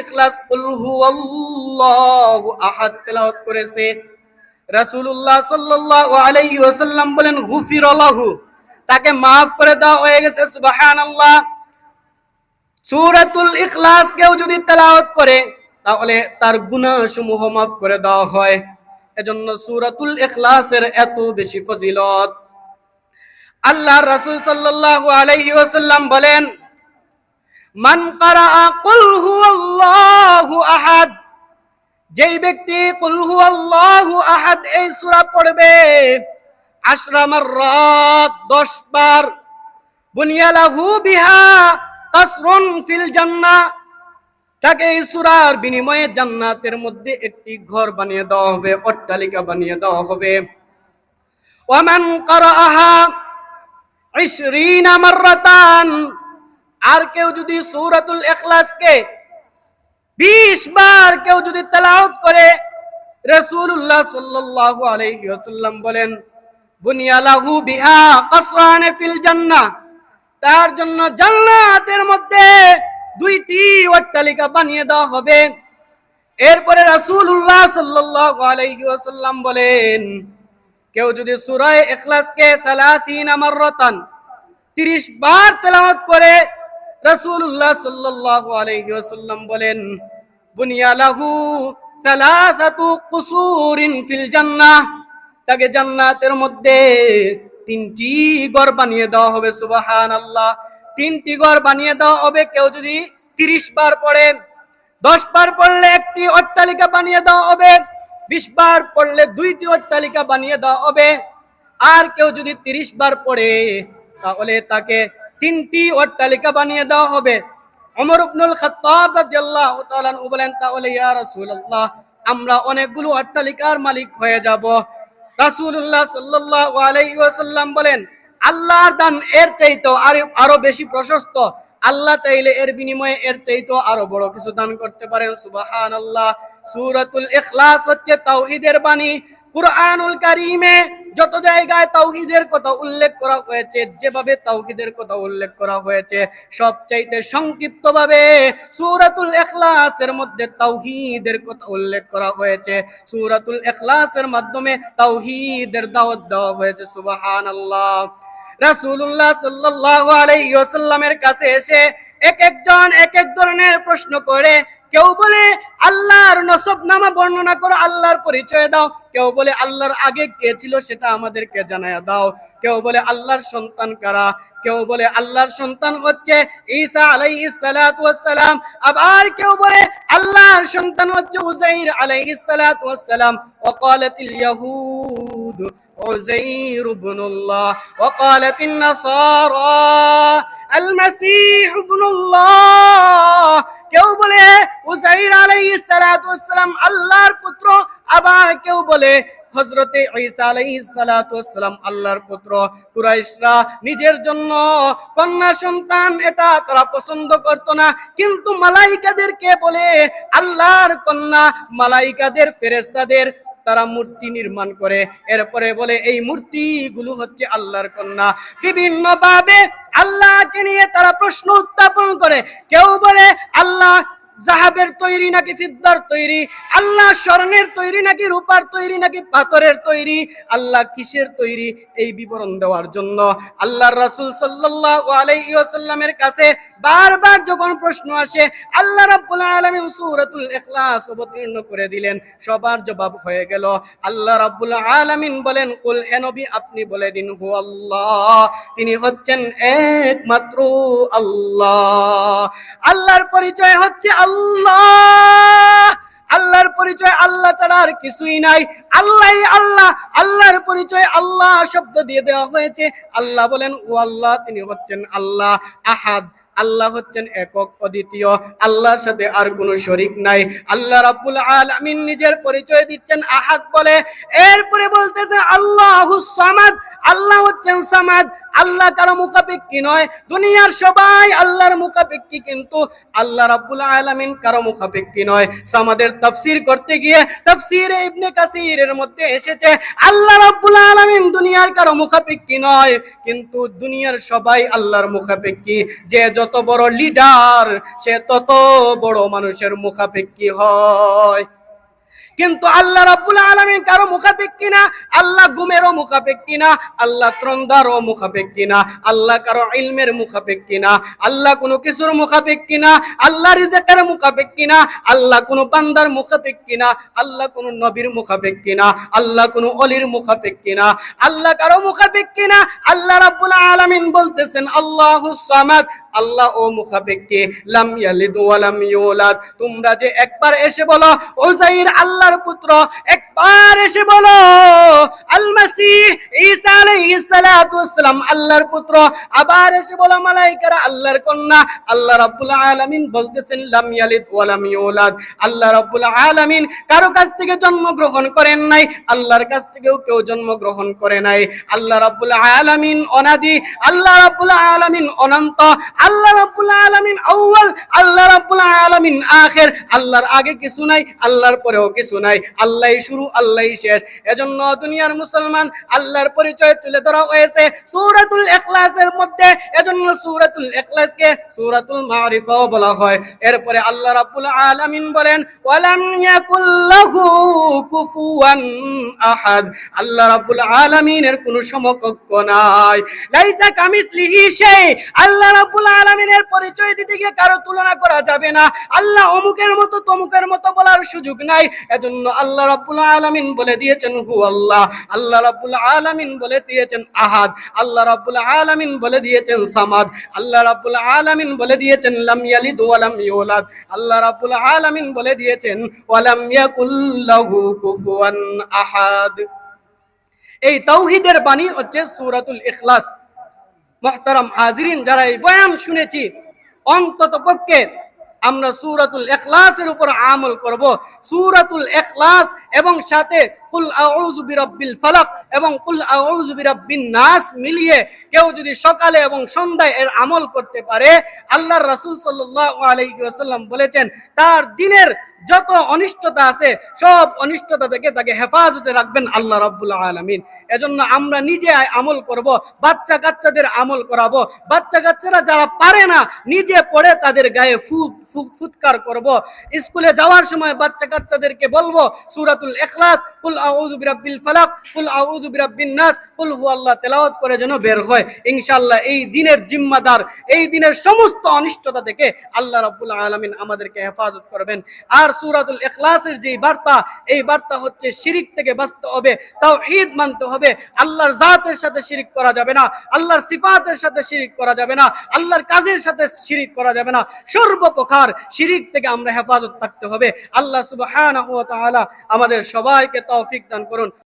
ইখলাস আহাদ তেলাওয়াত করেছে। রাসূলুল্লাহ সাল্লাল্লাহু আলাইহি ওয়াসাল্লাম বলেন তাকে maaf করে দেওয়া হয়ে গেছে, সুবহানাল্লাহ। সূরাতুল ইখলাস কেউ যদি তেলাওয়াত করে, তাহলে তার গুনাহ সমূহ maaf করে দেওয়া হয়। এজন্য সূরাতুল ইখলাসের এত বেশি ফজিলত। আল্লাহ রাসূল সাল্লাল্লাহু আলাইহি ওয়াসাল্লাম বলেন মান আহাদ। যেই ব্যক্তি কুল হুয়াল্লাহু আহাদ, এই সূরা পড়বে, আশরা মাররাত 10 বার। বুনিয়া লাহু বিহা কাসরুন ফিল জান্নাহ তাকে এই সূরার বিনিময়ে জান্নাতের মধ্যে একটি ঘর বানিয়ে দেওয়া হবে, অট্টালিকা বানিয়ে দেওয়া হবে। ওয়ামান কারাআহা 20 মাররাতান আর কেউ যদি সূরাতুল ইখলাসকে 20 বার কেউ যদি তেলাওয়াত করে, রাসূলুল্লাহ সাল্লাল্লাহু আলাইহি ওয়াসাল্লাম বলেন, বুনিয়া লাহু বিহা কাসরান ফিল জান্নাহ। তার জন্য জান্নাতের মধ্যে দুইটি অট্টালিকা বানিয়ে দেওয়া হবে। এরপরে রাসূলুল্লাহ সাল্লাল্লাহু আলাইহি ওয়াসাল্লাম বলেন, কেউ যদি সূরা ইখলাসকে 30 মাররাতান 30 বার তেলাওয়াত করে রাসূলুল্লাহ সাল্লাল্লাহু আলাইহি ওয়াসাল্লাম বলেন, বুনিয়া লাহু সালাসাতু কুসুরিন ফিল জান্নাহ। তাকে জান্নাতের মধ্যে তিনটি ঘর বানিয়ে দেওয়া হবে, সুবহানাল্লাহ। তিনটি ঘর বানিয়ে দেওয়া হবে, কেউ যদি 30 বার পড়ে 10 বার পড়লে একটি অট্টালিকা বানিয়ে দেওয়া হবে 20 বার পড়লে দুইটি অট্টালিকা বানিয়ে দেওয়া হবে। আর কেউ যদি 30 বার পড়ে, তাহলে তাকে তিনটি অট্টালিকা বানিয়ে দেওয়া হবে। অমর ইবনুল খাত্তাব রাদিয়াল্লাহু তাআলা বলেন, তাহলে ইয়া রাসূলুল্লাহ, আমরা অনেকগুলো অট্টালিকার মালিক হয়ে যাব। রাসূলুল্লাহ সাল্লাল্লাহু আলাইহি ওয়াসাল্লাম বলেন, আল্লাহর দান এর চাইতো আরও আরও বেশি প্রশস্ত। আল্লাহ চাইলে এর বিনিময়ে এর চাইতো আরও বড় কিছু দান করতে পারেন। সুবহানাল্লাহ। সূরাতুল ইখলাস হচ্ছে তাওহীদের বাণী। কুরআনুল কারীমে যত জায়গায় তাওহীদের কথা উল্লেখ করা হয়েছে, যেভাবে তাওহীদের কথা উল্লেখ করা হয়েছে, সবচাইতে সংক্ষিপ্তভাবে সূরাতুল ইখলাসের মধ্যে তাওহীদের কথা উল্লেখ করা হয়েছে। সূরাতুল ইখলাসের মাধ্যমে তাওহীদের দাওয়াত দেওয়া হয়েছে, সুবহানাল্লাহ। রাসূলুল্লাহ সাল্লাল্লাহু আলাইহি ওয়াসাল্লামের কাছে এসে এক একজন এক এক ধরনের প্রশ্ন করে কেউ বলে আল্লাহর নসব নামা বর্ণনা করো, আল্লাহর পরিচয় দাও। কেউ বলে আল্লাহর আগে কে ছিল সেটা আমাদেরকে জানায় দাও। কেউ বলে আল্লাহর সন্তান কারা? কেউ বলে আল্লাহর সন্তান হচ্ছে ঈসা আলাইহিস সালাতু ওয়াস সালাম। আবার কেউ বলে আল্লাহর সন্তান হচ্ছে উযাইর আলাইহিস সালাতু ওয়াস সালাম। ওয়াকালাতিল ইয়াহুদ উযাইর ইবনুল্লাহ। ওয়াকালাতিন নাসারা কেউ বলে উসাইর আলাইহিস সালাতু ওয়াসসালাম আল্লাহর পুত্র, আবার কেউ বলে ঈসা আলাইহিস সালাতু ওয়াসসালাম আল্লাহর পুত্র। কুরাইশরা নিজের জন্য কন্যা সন্তান, এটা তারা পছন্দ করত না। কিন্তু মালাইকাদেরকে বলে আল্লাহর কন্যা মালাইকাদের ফেরেশতাদের তারা মূর্তি নির্মাণ করে। এরপরে বলে, এই মূর্তিগুলো হচ্ছে আল্লাহর কন্যা। বিভিন্নভাবে আল্লাহকে নিয়ে তারা প্রশ্ন উত্থাপন করে। কেউ বলে, আল্লাহ জাহাবের তৈরি নাকি ফিদ্দার তৈরি? আল্লাহ স্বর্ণের তৈরি নাকি রূপার তৈরি নাকি পাথরের তৈরি? আল্লাহ কিসের তৈরি? এই বিবরণ দেওয়ার জন্য আল্লাহর রাসূল আলাইহি কাছে বারবার যখন প্রশ্ন আসে, আল্লাহ রাব্বুল আলামিন সূরাতুল ইখলাস অবতীর্ণ করে দিলেন। সবার জবাব হয়ে গেল, আল্লাহ রাব্বুল আলামিন বলেন, কুল হে নবী, আপনি বলে দিন হু আল্লাহ। তিনি হচ্ছেন একমাত্র আল্লাহ। আল্লাহর পরিচয় হচ্ছে আল্লাহ। আল্লাহর পরিচয় আল্লাহ ছাড়া আর কিছুই নাই। আল্লাহ আল্লাহ। আল্লাহর পরিচয় আল্লাহ শব্দ দিয়ে দেওয়া হয়েছে। আল্লাহ বলেন, ও আল্লাহ, তিনি হচ্ছেন আল্লাহ। আহাদ। আল্লাহ হচ্ছেন একক অদ্বিতীয়। আল্লাহর সাথে আর কোনো শরিক নাই। আল্লাহ রাব্বুল আলামিন নিজের পরিচয় দিচ্ছেন আহাদ বলে। এরপরে বলতেছে, আল্লাহু সামাদ। আল্লাহ হচ্ছেন সামাদ। আল্লাহ কারও মুখাপেক্ষী নয়। দুনিয়ার সবাই আল্লাহর মুখাপেক্ষী, কিন্তু আল্লাহ রাব্বুল আলামিন কারও মুখাপেক্ষী নয়। সামাদের তাফসীর করতে গিয়ে তাফসীরে ইবনে কাসিরের মধ্যে এসেছে, আল্লাহ রাব্বুল আলামিন দুনিয়ার কারও মুখাপেক্ষী নয়, কিন্তু দুনিয়ার সবাই আল্লাহর মুখাপেক্ষী। যে যত বড় লিডার সে তত বড় মানুষের মুখাপেক্ষী হয় কিন্তু আল্লাহ রাব্বুল আলামিন কারও মুখাপেক্ষী না আল্লাহ গুমেরও মুখাপেক্ষী না আল্লাহ ত্রন্দারও মুখাপেক্ষী না আল্লাহ কারও ইলমের মুখাপেক্ষী না আল্লাহ কোনো কিছুর মুখাপেক্ষী না আল্লাহ রিজেকের মুখাপেক্ষী না আল্লাহ কোনো বান্দার মুখাপেক্ষী না আল্লাহ কোনো নবীর মুখাপেক্ষী না আল্লাহ কোনো অলির মুখাপেক্ষী না আল্লাহ কারও মুখাপেক্ষী না আল্লাহ রাব্বুল আলামিন বলতেছেন আল্লাহুস সামাদ আল্লাহ ও মুখাপেক্ষী লাম ইয়ালিদ ওয়া লাম ইউলাদ। তোমরা যে একবার এসে বলো, উযাইর আল্লাহর পুত্র এসে বলো ঈসা আলাইহিস সালাতু আল্লাহর পুত্র। বলো, মালাইকারা আল্লাহর কন্যা। আল্লাহ রাব্বুল আলামিন বলতেছেন, লাম ইয়ালিদ ওয়া লাম ইউলাদ। আল্লাহ রাব্বুল আলামিন কারও কাছ থেকে জন্মগ্রহণ করেন নাই, আল্লাহর কাছ থেকেও কেউ জন্মগ্রহণ করে নাই। আল্লাহ রাব্বুল আলামিন অনাদি, আল্লাহ রাব্বুল আলামিন অনন্ত, আল্লাহ রাব্বুল আলামিন আউয়াল, আল্লাহ রাব্বুল আলামিন আখির। আল্লাহর আগে কিছু নাই, আল্লাহর পরেও কিছু নাই। আল্লাহই শুরু আল্লাহই শেষ। এজন্য দুনিয়ার মুসলমান আল্লাহর পরিচয় তুলে ধরা হয়েছে সূরাতুল ইখলাসের মধ্যে। এজন্য সূরাতুল ইখলাসকে সূরাতুল মারিফাও বলা হয়। এরপরে আল্লাহ রাব্বুল আলামিন বলেন, ওয়ালাম ইয়াকুল্লাহু কুফুয়ান আহাদ। আল্লাহ রাব্বুল আলামিনের কোনো সমকক্ষ নাই। লাইসা কামিসলিহি শাই। আল্লাহ রাব্বুল আলামিনের পরিচয় দিতে গিয়ে কারও তুলনা করা যাবে না। আল্লাহ অমুকের মতো তমুকের মতো বলার সুযোগ নাই। এজন্য আল্লাহ রাব্বুল আলামিন বলে দিয়েছেন, হু আল্লাহ। আল্লাহ রাব্বুল আলামিন বলে দিয়েছেন, আহাদ। আল্লাহ রাব্বুল আলামিন বলে দিয়েছেন, সামাদ। আল্লাহ রাব্বুল আলামিন বলে দিয়েছেন, লাম ইয়ালিদ ওয়া লাম ইউলাদ। আল্লাহ আলামিন বলে দিয়েছেন, ওয়া লাম কুফুয়ান আহাদ। এই তাওহীদের বাণী হচ্ছে সূরাতুল ইখলাস। মুহতারাম হাজিরিন, যারা এই বয়ান শুনেছি অন্তত পক্ষে আমরা সুরাতুল এখলাসের উপর আমল করব। সুরাতুল এখলাস এবং সাথে কুল আউযু বিরাব্বিল ফালাক এবং কুল আউযু বিরাব্বিন নাস মিলিয়ে কেউ যদি সকালে এবং সন্ধ্যায় এর আমল করতে পারে, আল্লাহর রাসূল সাল্লাল্লাহু আলাইহি ওয়াসাল্লাম বলেছেন, তার দিনের যত অনিষ্টতা আছে, সব অনিষ্টতা থেকে তাকে হেফাজতে রাখবেন আল্লাহ রাব্বুল আলামিন। এজন্য আমরা নিজে আমল করব বাচ্চা কাচ্চাদের আমল করাবো। বাচ্চা কাচ্চারা যারা পারে না, নিজে পড়ে তাদের গায়ে ফুৎকার করব। স্কুলে যাওয়ার সময় বাচ্চা কাচ্চাদেরকে বলব, সূরাতুল ইখলাস, কুল আউযু বিরাব্বিল ফালাক, কুল আউযু বিরাব্বিন নাস, কুল হুয়াল্লাহ তেলাওয়াত করে যেন বের হয়। ইনশাআল্লাহ এই দিনের জিম্মাদার, এই দিনের সমস্ত অনিষ্টতা থেকে আল্লাহ রাব্বুল আলামিন আমাদেরকে হেফাজত করবেন। আর সূরাতুল ইখলাসের যে বার্তা, এই বার্তা হচ্ছে শিরিক থেকে বাঁচতে হবে, তাওহীদ মানতে হবে। আল্লাহর জাতের সাথে শিরিক করা যাবে না, আল্লাহর সিফাতের সাথে শিরিক করা যাবে না, আল্লাহর কাজের সাথে শিরিক করা যাবে না। সর্বপ্রকার শিরিক থেকে আমরা হেফাজত থাকতে হবে। আল্লাহ সুবহানাহু ওয়া তাআলা আমাদের সবাইকে তৌফিক দান করুন।